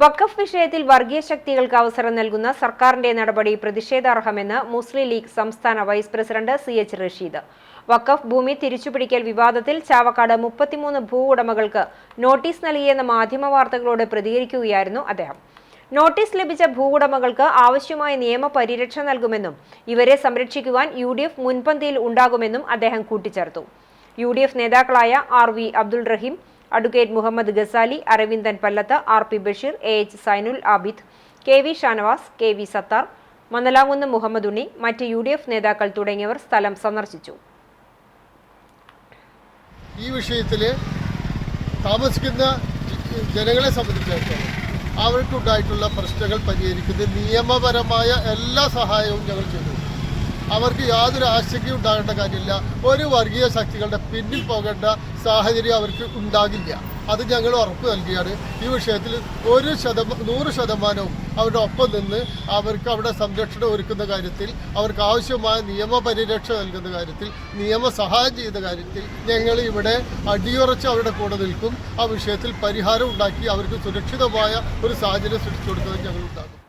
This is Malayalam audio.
വഖഫ് വിഷയത്തിൽ വർഗീയ ശക്തികൾക്ക് അവസരം നൽകുന്ന സർക്കാരിന്റെ നടപടി പ്രതിഷേധാർഹമെന്ന് മുസ്ലിം ലീഗ് സംസ്ഥാന vice president C H Rasheed. വഖഫ് ഭൂമി തിരിച്ചുപിടിക്കൽ വിവാദത്തിൽ ചാവക്കാട് മുപ്പത്തിമൂന്ന് ഭൂ ഉടമകൾക്ക് നോട്ടീസ് നൽകിയെന്ന മാധ്യമ വാർത്തകളോട് പ്രതികരിക്കുകയായിരുന്നു അദ്ദേഹം. നോട്ടീസ് ലഭിച്ച ഭൂ ഉടമകൾക്ക് ആവശ്യമായ നിയമ പരിരക്ഷ നൽകുമെന്നും ഇവരെ സംരക്ഷിക്കുവാൻ യു ഡി എഫ് മുൻപന്തിയിൽ ഉണ്ടാകുമെന്നും അദ്ദേഹം കൂട്ടിച്ചേർത്തു. യു ഡി എഫ് നേതാക്കളായ R V Abdul Rahim advocate Muhammad Ghazali Aravindan Pallath R P Basheer A H Zainul Abid K V Shanavas K V Sathar Mannalakunnu Muhammad Unni മറ്റ് യു ഡി എഫ് നേതാക്കൾ തുടങ്ങിയവർ സ്ഥലം സന്ദർശിച്ചു. ഈ വിഷയത്തിൽ താമസിക്കുന്ന ജനങ്ങളെ സംബന്ധിച്ചിടത്തോളം അവർക്കുണ്ടായിട്ടുള്ള പ്രശ്നങ്ങൾ പരിഹരിക്കുന്ന നിയമപരമായ എല്ലാ സഹായവും ഞങ്ങൾ ചെയ്തു. അവർക്ക് യാതൊരു ആശങ്കയും ഉണ്ടാകേണ്ട കാര്യമില്ല. ഒരു വർഗീയ ശക്തികളുടെ പിന്നിൽ പോകേണ്ട സാഹചര്യം അവർക്ക് ഉണ്ടാകില്ല. അത് ഞങ്ങൾ ഉറപ്പ് നൽകിയാണ്. ഈ വിഷയത്തിൽ ഒരു ശതമാ നൂറ് ശതമാനവും അവരുടെ ഒപ്പം നിന്ന് അവർക്ക് അവിടെ സംരക്ഷണം ഒരുക്കുന്ന കാര്യത്തിൽ അവർക്ക് ആവശ്യമായ നിയമപരിരക്ഷ നൽകുന്ന കാര്യത്തിൽ നിയമസഹായം ചെയ്യുന്ന കാര്യത്തിൽ ഞങ്ങൾ ഇവിടെ അടിയുറച്ച് അവരുടെ കൂടെ നിൽക്കും. ആ വിഷയത്തിൽ പരിഹാരം ഉണ്ടാക്കി അവർക്ക് സുരക്ഷിതമായ ഒരു സാഹചര്യം സൃഷ്ടിച്ചു കൊടുക്കുന്നത് ഞങ്ങൾ ഉണ്ടാകും